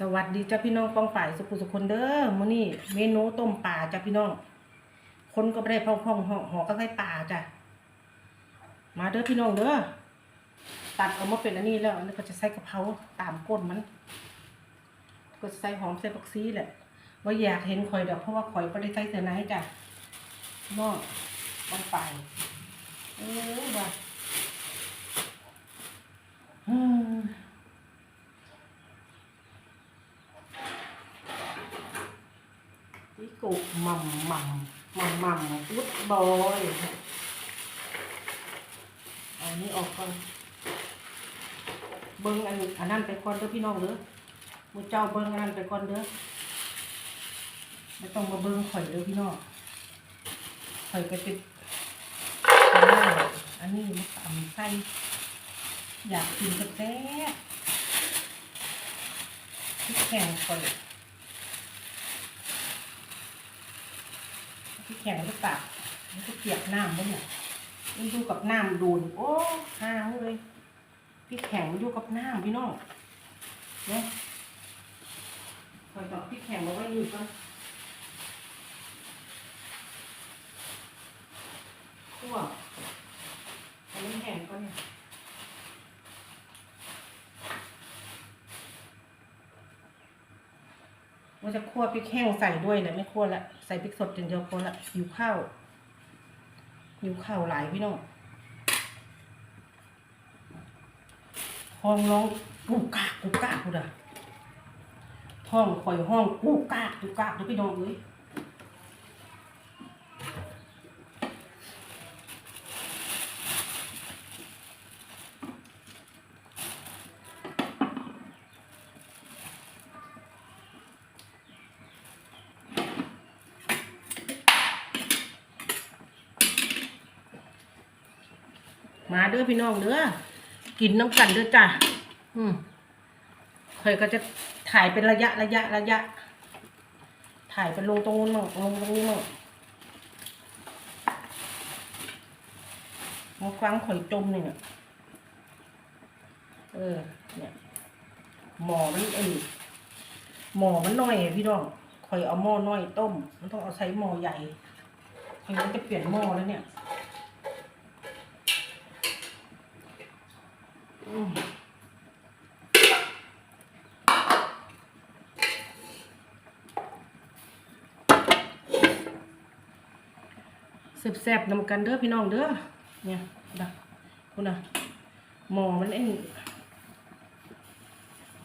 สวัสดีจ้าพี่น้องปองฝ่ายสุขุสุคนเด้อมื้อนี้เมนูต้มป่าจ้าพี่น้อง คนก็ไม่ได้พองพองห่อห่อก็ใส่ป่าจ้ะมาเด้อพี่น้องเด้อตัดออกมาเป็นอันนี้แล้วอันนี้ก็จะใส่กะเพราตามก้นมัน ก็ใส่หอมใส่ผักซีแหละว่าอยากเห็นข่อยดอกเพราะว่าข่อยก็ได้ใส่เสื้อในจ้ะพี่น้องปองฝ่ายเออว่ะอืม พี่กุม่ำหม่ำหม่ำหม่ำฟุตบอยเอาอันนี้ออกก่อนเบิ้งอันอันนั้นไปก่อนเด้อพี่น้องเด้อมือเจ้าเบิ้งอันนั้นไปก่อนเด้อไม่ต้องมาเบิ้งข่อยเด้อพี่น้องข่อยก็ติดอันนั้นอันนี้มันตำไส้อยากกินกระแท้ที่แข่งข่อย พี่แข็งหรือเปล่ามันก็เปียกน้ำด้วยเนี่ยมันอยู่กับน้ำโดนโอ้ห้างเลยพี่แข็งมันอยู่กับน้ำพี่น้องเนี่ยคอยบอกพี่แข็งมาไว้อยู่ก่อนขั้วอันนี้แข็งก่อนเนี่ย ว่าจะคั่วพริกแห้งใส่ด้วยแหละไม่คั่วละใส่พริกสดอย่างเดียวพอละหิวข้าวหิวข้าวหลายพี่น้องห้องร้องกูกากกูกากกูด่ะห้องคอยห้องกูกากกูกากเดี๋ยพี่น้องเอ้ย มาเด้อพี่น้องเด้อกินน้ำกันเด้อจ้ะอืมคยก็จะถ่ายเป็นระยะระยะระยะ ถ่ายเป็นลงตรงนู้นมั่งลงตรงนี้มั่งมาฟังข่อยจมเนี่ย เออ เนี่ย หมอมันเออหมอมันน้อยพี่น้องคอยเอาหม้อน้อยต้ม มันต้องเอาใช้หม้อใหญ่คอยมันจะเปลี่ยนหม้อแล้วเนี่ยอืม แซ่บๆนำกันเด้อพี่น้องเด้อ เนี่ยนะคุณนะหมอมันเอง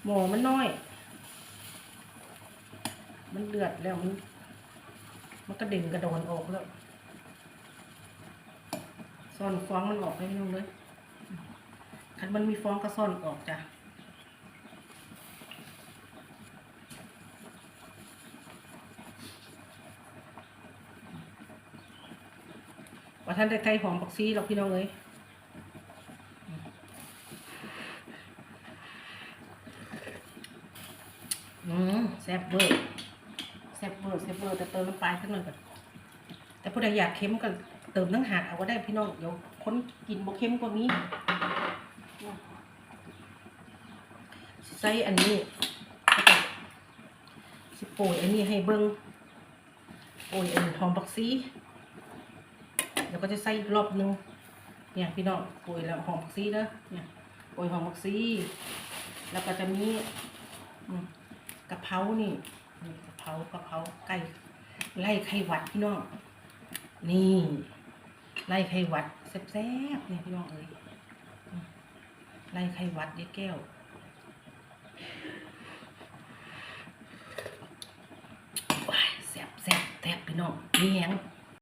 หมอมันน้อย มันเดือดแล้ว มันมันกระเด็นกระดอนออกแล้วซ่อนฟองมันออกให้พี่น้องเลย คันมันมีฟองก็ซ่อนออกจ้ะว่าท่านได้ไทยหอมปักซีหรอกพี่น้องเลยอืมแซ่บเบอร์แซ่บเบอร์แซ่บเบอร์แต่เติมน้ำปลาสักหน่อยก่อนแต่ผู้ใดอยากเค็มก็เติมทั้งหากเอาก็ได้พี่น้องเดี๋ยวคนกินบ่เค็มกว่านี้ ใส่อันนี้สิโปรยอันนี้ให้เบิ้งโปรยอันหอมบักซีเดี๋ยวก็จะใส่อีกรอบนึงเนี่ยพี่น้องโปรยแล้วหอมบักซีเด้อเนี่ยโปรยหอมบักซีแล้วก็จะมีอืมกะเพรานี่นี่กะเพรากะเพราไก่ไล่ไข่หวัดพี่น้องนี่ไล่ไข่หวัดแซ่บๆเนี่ยพี่น้องเอ้ย ไล่ไข่หวัดยายแก้ว ว้ายแสบแสบแซ่บพี่น้องนี่แหง